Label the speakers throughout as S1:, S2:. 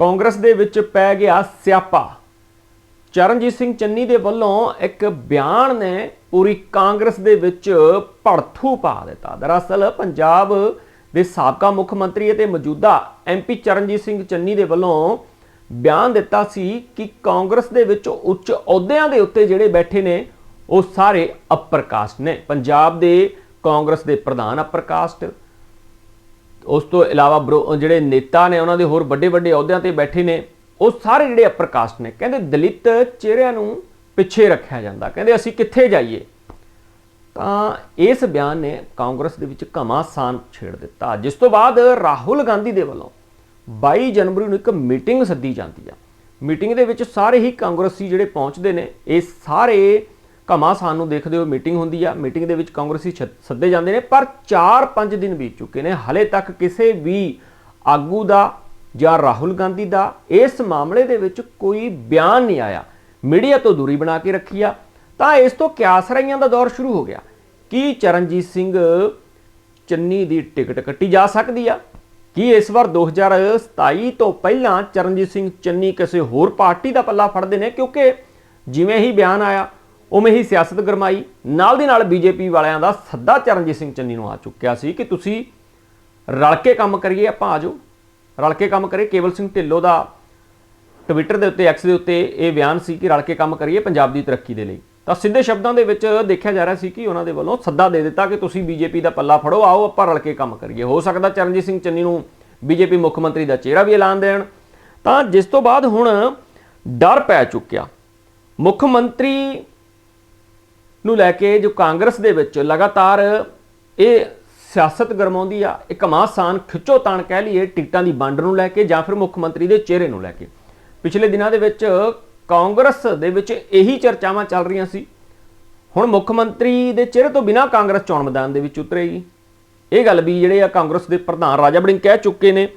S1: ਕਾਂਗਰਸ ਦੇ ਵਿੱਚ ਪੈ ਗਿਆ ਸਿਆਪਾ। ਚਰਨਜੀਤ ਸਿੰਘ ਚੰਨੀ ਦੇ ਵੱਲੋਂ ਇੱਕ ਬਿਆਨ ਨੇ ਪੂਰੀ ਕਾਂਗਰਸ ਦੇ ਵਿੱਚ ਭੜਥੂ ਪਾ ਦਿੱਤਾ। ਦਰਅਸਲ ਪੰਜਾਬ ਦੇ ਸਾਬਕਾ ਮੁੱਖ ਮੰਤਰੀ ਅਤੇ ਮੌਜੂਦਾ ਐਮਪੀ ਚਰਨਜੀਤ ਸਿੰਘ ਚੰਨੀ ਦੇ ਵੱਲੋਂ ਬਿਆਨ ਦਿੱਤਾ ਸੀ ਕਿ ਕਾਂਗਰਸ ਦੇ ਵਿੱਚ ਉੱਚ ਅਹੁਦਿਆਂ ਦੇ ਉੱਤੇ ਜਿਹੜੇ ਬੈਠੇ ਨੇ, ਉਹ ਸਾਰੇ ਅਪਰਕਾਸ਼ਟ ਨੇ। ਪੰਜਾਬ ਦੇ ਕਾਂਗਰਸ ਦੇ ਪ੍ਰਧਾਨ ਅਪਰਕਾਸ਼ਟ ਉਸ ਤੋਂ ਇਲਾਵਾ ਬਰੋ- ਜਿਹੜੇ ਨੇਤਾ ਨੇ, ਉਹਨਾਂ ਦੇ ਹੋਰ ਵੱਡੇ ਵੱਡੇ ਅਹੁਦਿਆਂ ਤੇ ਬੈਠੇ ਨੇ, ਉਹ ਸਾਰੇ ਜਿਹੜੇ ਅਪਰ ਕਾਸਟ ਨੇ, ਕਹਿੰਦੇ ਦਲਿਤ ਚਿਹਰਿਆਂ ਨੂੰ ਪਿੱਛੇ ਰੱਖਿਆ ਜਾਂਦਾ। ਕਹਿੰਦੇ ਅਸੀਂ ਕਿੱਥੇ ਜਾਈਏ? ਤਾਂ ਇਸ ਬਿਆਨ ਨੇ ਕਾਂਗਰਸ ਦੇ ਵਿੱਚ ਘਮਾਸਾਨ ਛੇੜ ਦਿੱਤਾ। ਜਿਸ ਤੋਂ ਬਾਅਦ ਰਾਹੁਲ ਗਾਂਧੀ ਦੇ ਵੱਲੋਂ 22 ਜਨਵਰੀ ਨੂੰ ਇੱਕ ਮੀਟਿੰਗ ਸੱਦੀ ਜਾਂਦੀ ਆ। ਮੀਟਿੰਗ ਦੇ ਵਿੱਚ ਸਾਰੇ ਹੀ ਕਾਂਗਰਸੀ ਜਿਹੜੇ ਪਹੁੰਚਦੇ ਨੇ, ਇਹ ਸਾਰੇ ਘਮਾਸਾਨ ਨੂੰ ਦੇਖਦੇ ਹੋਏ ਮੀਟਿੰਗ ਹੁੰਦੀ ਆ। ਮੀਟਿੰਗ ਦੇ ਵਿੱਚ ਕਾਂਗਰਸੀ ਛ- ਸੱਦੇ ਜਾਂਦੇ ਨੇ, ਪਰ 4-5 ਦਿਨ ਬੀਤ ਚੁੱਕੇ ਨੇ। ਹਲੇ ਤੱਕ ਕਿਸੇ ਵੀ ਆਗੂ ਦਾ ਜਾਂ ਰਾਹੁਲ ਗਾਂਧੀ ਦਾ ਇਸ ਮਾਮਲੇ ਦੇ ਵਿੱਚ ਕੋਈ ਬਿਆਨ ਨਹੀਂ ਆਇਆ। ਮੀਡੀਆ ਤੋਂ ਦੂਰੀ ਬਣਾ ਕੇ ਰੱਖੀ ਆ। ਤਾਂ ਇਸ ਤੋਂ ਕਿਆਸਰਾਈਆਂ ਦਾ ਦੌਰ ਸ਼ੁਰੂ ਹੋ ਗਿਆ। ਕੀ ਚਰਨਜੀਤ ਸਿੰਘ ਚੰਨੀ ਦੀ ਟਿਕਟ ਕੱਟੀ ਜਾ ਸਕਦੀ ਆ? ਕੀ ਇਸ ਵਾਰ 2027 ਤੋਂ ਪਹਿਲਾਂ ਚਰਨਜੀਤ ਸਿੰਘ ਚੰਨੀ ਕਿਸੇ ਹੋਰ ਪਾਰਟੀ ਦਾ ਪੱਲਾ ਫੜਦੇ ਨੇ? ਕਿਉਂਕਿ ਜਿਵੇਂ ਹੀ ਬਿਆਨ ਆਇਆ ਉਵੇਂ ਹੀ ਸਿਆਸਤ ਗਰਮਾਈ, ਨਾਲ ਦੀ ਨਾਲ ਬੀਜੇਪੀ ਵਾਲਿਆਂ ਦਾ ਸੱਦਾ ਚਰਨਜੀਤ ਸਿੰਘ ਚੰਨੀ ਨੂੰ ਆ ਚੁੱਕਿਆ ਸੀ ਕਿ ਤੁਸੀਂ ਰਲ ਕੇ ਕੰਮ ਕਰੀਏ, ਆਪਾਂ ਆਜੋ ਰਲ ਕੇ ਕੰਮ ਕਰੀਏ ਕੇਵਲ ਸਿੰਘ ਢਿੱਲੋਂ ਦਾ ਟਵਿੱਟਰ ਦੇ ਉੱਤੇ ਐਕਸ ਦੇ ਉੱਤੇ ਇਹ ਬਿਆਨ ਸੀ ਕਿ ਰਲ ਕੇ ਕੰਮ ਕਰੀਏ ਪੰਜਾਬ ਦੀ ਤਰੱਕੀ ਦੇ ਲਈ। ਤਾਂ ਸਿੱਧੇ ਸ਼ਬਦਾਂ ਦੇ ਵਿੱਚ ਦੇਖਿਆ ਜਾ ਰਿਹਾ ਸੀ ਕਿ ਉਹਨਾਂ ਦੇ ਵੱਲੋਂ ਸੱਦਾ ਦੇ ਦਿੱਤਾ ਕਿ ਤੁਸੀਂ ਬੀਜੇਪੀ ਦਾ ਪੱਲਾ ਫੜੋ, ਆਓ, ਆਪਾਂ ਰਲ ਕੇ ਕੰਮ ਕਰੀਏ। ਹੋ ਸਕਦਾ ਚਰਨਜੀਤ ਸਿੰਘ ਚੰਨੀ ਨੂੰ ਬੀਜੇਪੀ ਮੁੱਖ ਮੰਤਰੀ ਦਾ ਚਿਹਰਾ ਵੀ ਐਲਾਨ ਦੇਣ। ਤਾਂ ਜਿਸ ਤੋਂ ਬਾਅਦ ਹੁਣ ਡਰ ਪੈ ਚੁੱਕਿਆ। ਮੁੱਖ ਮੰਤਰੀ ਨੂੰ ਲੈ ਕੇ ਜੋ ਕਾਂਗਰਸ ਦੇ ਵਿੱਚ ਲਗਾਤਾਰ ਇਹ ਸਿਆਸਤ ਗਰਮਾਉਂਦੀ ਆ, ਇੱਕ ਮਾਸਾਨ ਖਿੱਚੋ ਤਾਣ ਕਹਿ ਲਈਏ, ਟਿਕਟਾਂ ਦੀ ਵੰਡ ਨੂੰ ਲੈ ਕੇ ਜਾਂ ਫਿਰ ਮੁੱਖ ਮੰਤਰੀ ਦੇ ਚਿਹਰੇ ਨੂੰ ਲੈ ਕੇ। ਪਿਛਲੇ ਦਿਨਾਂ ਦੇ ਵਿੱਚ ਕਾਂਗਰਸ ਦੇ ਵਿੱਚ ਇਹੀ ਚਰਚਾਵਾਂ ਚੱਲ ਰਹੀਆਂ ਸੀ। ਹੁਣ ਮੁੱਖ ਮੰਤਰੀ ਦੇ ਚਿਹਰੇ ਤੋਂ ਬਿਨਾਂ ਕਾਂਗਰਸ ਚੋਣ ਮੈਦਾਨ ਦੇ ਵਿੱਚ ਉਤਰੇਗੀ। ਇਹ ਗੱਲ ਵੀ ਜਿਹੜੇ ਆ ਕਾਂਗਰਸ ਦੇ ਪ੍ਰਧਾਨ ਰਾਜਾ ਬੜਿੰਗ ਕਹਿ ਚੁੱਕੇ ਨੇ।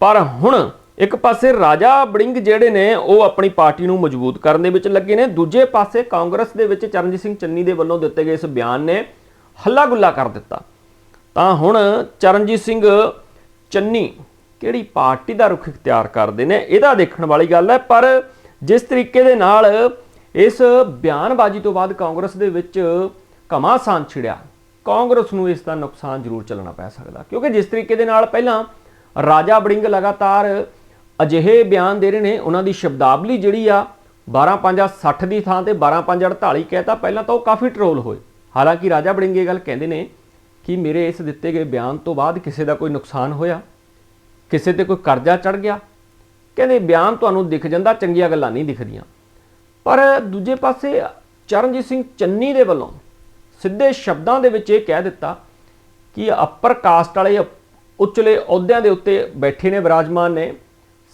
S1: ਪਰ ਹੁਣ ਇੱਕ ਪਾਸੇ ਰਾਜਾ ਬੜਿੰਗ ਜਿਹੜੇ ਨੇ, ਉਹ ਆਪਣੀ ਪਾਰਟੀ ਨੂੰ ਮਜ਼ਬੂਤ ਕਰਨ ਦੇ ਵਿੱਚ ਲੱਗੇ ਨੇ। ਦੂਜੇ ਪਾਸੇ ਕਾਂਗਰਸ ਦੇ ਵਿੱਚ ਚਰਨਜੀਤ ਸਿੰਘ ਚੰਨੀ ਦੇ ਵੱਲੋਂ ਦਿੱਤੇ ਗਏ ਇਸ ਬਿਆਨ ਨੇ ਹੱਲਾ ਗੁੱਲਾ ਕਰ ਦਿੱਤਾ। ਤਾਂ ਹੁਣ ਚਰਨਜੀਤ ਸਿੰਘ ਚੰਨੀ ਕਿਹੜੀ ਪਾਰਟੀ ਦਾ ਰੁਖ ਇਖਤਿਆਰ ਕਰਦੇ ਨੇ, ਇਹਦਾ ਦੇਖਣ ਵਾਲੀ ਗੱਲ ਹੈ। ਪਰ ਜਿਸ ਤਰੀਕੇ ਦੇ ਨਾਲ ਇਸ ਬਿਆਨਬਾਜ਼ੀ ਤੋਂ ਬਾਅਦ ਕਾਂਗਰਸ ਦੇ ਵਿੱਚ ਘਮਾਸਾਨ ਛਿੜਿਆ, ਕਾਂਗਰਸ ਨੂੰ ਇਸ ਦਾ ਨੁਕਸਾਨ ਜ਼ਰੂਰ ਚੱਲਣਾ ਪੈ ਸਕਦਾ। ਕਿਉਂਕਿ ਜਿਸ ਤਰੀਕੇ ਦੇ ਨਾਲ ਪਹਿਲਾਂ ਰਾਜਾ ਬੜਿੰਗ ਲਗਾਤਾਰ ਅਜਿਹੇ ਬਿਆਨ ਦੇ ਰਹੇ ਨੇ, ਉਹਨਾਂ ਦੀ ਸ਼ਬਦਾਵਲੀ ਜਿਹੜੀ ਆ 12 60 ਦੀ ਥਾਂ ਤੇ 12 48 ਕਹਿਤਾ, ਪਹਿਲਾਂ ਤਾਂ ਉਹ ਕਾਫੀ ਟਰੋਲ ਹੋਏ। ਹਾਲਾਂਕਿ ਰਾਜਾ ਬੜਿੰਗ ਇਹ ਗੱਲ ਕਹਿੰਦੇ ਨੇ ਕਿ ਮੇਰੇ ਇਸ ਦਿੱਤੇ ਗਏ ਬਿਆਨ ਤੋਂ ਬਾਅਦ ਕਿਸੇ ਦਾ ਕੋਈ ਨੁਕਸਾਨ ਹੋਇਆ, ਕਿਸੇ ਤੇ ਕੋਈ ਕਰਜ਼ਾ ਚੜ ਗਿਆ। ਕਹਿੰਦੇ ਬਿਆਨ ਤੁਹਾਨੂੰ ਦਿਖ ਜਾਂਦਾ, ਚੰਗੀਆਂ ਗੱਲਾਂ ਨਹੀਂ ਦਿਖਦੀਆਂ। ਪਰ ਦੂਜੇ ਪਾਸੇ ਚਰਨਜੀਤ ਸਿੰਘ ਚੰਨੀ ਦੇ ਵੱਲੋਂ ਸਿੱਧੇ ਸ਼ਬਦਾਂ ਦੇ ਵਿੱਚ ਇਹ ਕਹਿ ਦਿੱਤਾ ਕਿ ਅਪਰ ਕਾਸਟ ਵਾਲੇ ਉਚਲੇ ਅਹੁਦਿਆਂ ਦੇ ਉੱਤੇ ਬੈਠੇ ਨੇ ਵਿਰਾਜਮਾਨ ਨੇ।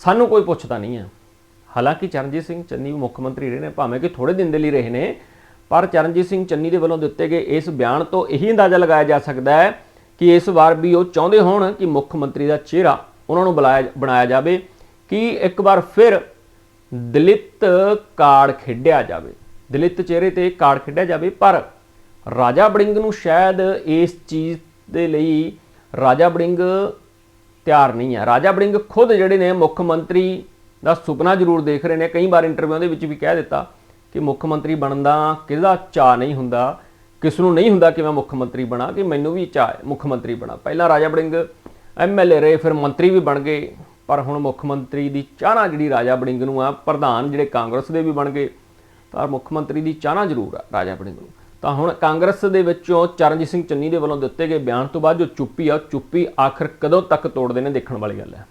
S1: ਸਾਨੂੰ ਕੋਈ ਪੁੱਛਦਾ ਨਹੀਂ ਹੈ। ਹਾਲਾਂਕਿ ਚਰਨਜੀਤ ਸਿੰਘ ਚੰਨੀ ਮੁੱਖ ਮੰਤਰੀ ਰਹੇ ਨੇ, ਭਾਵੇਂ ਕਿ ਥੋੜੇ ਦਿਨ ਦੇ ਲਈ ਰਹੇ ਨੇ, ਪਰ ਚਰਨਜੀਤ ਸਿੰਘ ਚੰਨੀ ਦੇ ਵੱਲੋਂ ਦਿੱਤੇ ਗਏ ਇਸ ਬਿਆਨ ਤੋਂ ਇਹੀ ਅੰਦਾਜ਼ਾ ਲਗਾਇਆ ਜਾ ਸਕਦਾ ਹੈ ਕਿ ਇਸ ਵਾਰ ਵੀ ਉਹ ਚਾਹੁੰਦੇ ਹੋਣ ਕਿ ਮੁੱਖ ਮੰਤਰੀ ਦਾ ਚਿਹਰਾ ਉਹਨਾਂ ਨੂੰ ਬੁਲਾਇਆ, ਬਣਾਇਆ ਜਾਵੇ, ਕਿ ਇੱਕ ਵਾਰ ਫਿਰ ਦਲਿਤ ਕਾਰਡ ਖੇਡਿਆ ਜਾਵੇ। ਦਲਿਤ ਚਿਹਰੇ ਤੇ ਕਾਰਡ ਖੇਡਿਆ ਜਾਵੇ, ਪਰ ਰਾਜਾ ਬੜਿੰਗ ਨੂੰ ਸ਼ਾਇਦ ਇਸ ਚੀਜ਼ ਦੇ ਲਈ ਰਾਜਾ ਬੜਿੰਗ ਤਿਆਰ ਨਹੀਂ ਹੈ। ਰਾਜਾ ਬੜਿੰਗ ਖੁਦ ਜਿਹੜੇ ਨੇ ਮੁੱਖ ਮੰਤਰੀ ਦਾ ਸੁਪਨਾ ਜ਼ਰੂਰ ਦੇਖ ਰਹੇ ਨੇ। ਕਈ ਵਾਰ ਇੰਟਰਵਿਊ ਦੇ ਵਿੱਚ ਵੀ ਕਹਿ ਦਿੱਤਾ ਕਿ ਮੁੱਖ ਮੰਤਰੀ ਬਣਨ ਦਾ ਕਿਹਦਾ ਚਾਹ ਨਹੀਂ ਹੁੰਦਾ ਕਿਸ ਨੂੰ ਨਹੀਂ ਹੁੰਦਾ ਕਿ ਮੈਂ ਮੁੱਖ ਮੰਤਰੀ ਬਣਾ, ਕਿ ਮੈਨੂੰ ਵੀ ਚਾਹ ਮੁੱਖ ਮੰਤਰੀ ਬਣਾ। ਪਹਿਲਾਂ ਰਾਜਾ ਬੜਿੰਗ ਐਮਐਲਏ ਰਹੇ, ਫਿਰ ਮੰਤਰੀ ਵੀ ਬਣ ਗਏ, ਪਰ ਹੁਣ ਮੁੱਖ ਮੰਤਰੀ ਦੀ ਚਾਹਨਾ ਜਿਹੜੀ ਰਾਜਾ ਬੜਿੰਗ ਨੂੰ ਆ, ਪ੍ਰਧਾਨ ਜਿਹੜੇ ਕਾਂਗਰਸ ਦੇ ਵੀ ਬਣ ਗਏ, ਪਰ ਮੁੱਖ ਮੰਤਰੀ ਦੀ ਚਾਹਨਾ ਜ਼ਰੂਰ ਆ ਰਾਜਾ ਬੜਿੰਗ ਨੂੰ। ਤਾਂ ਹੁਣ ਕਾਂਗਰਸ ਦੇ ਵਿੱਚੋਂ ਚਰਨਜੀਤ ਸਿੰਘ ਚੰਨੀ ਦੇ ਵੱਲੋਂ ਦਿੱਤੇ ਗਏ ਬਿਆਨ ਤੋਂ ਬਾਅਦ ਜੋ ਚੁੱਪੀ ਆ, ਉਹ ਚੁੱਪੀ ਆਖਰ ਕਦੋਂ ਤੱਕ ਤੋੜਦੇ ਨੇ ਦੇਖਣ ਵਾਲੀ ਗੱਲ ਹੈ।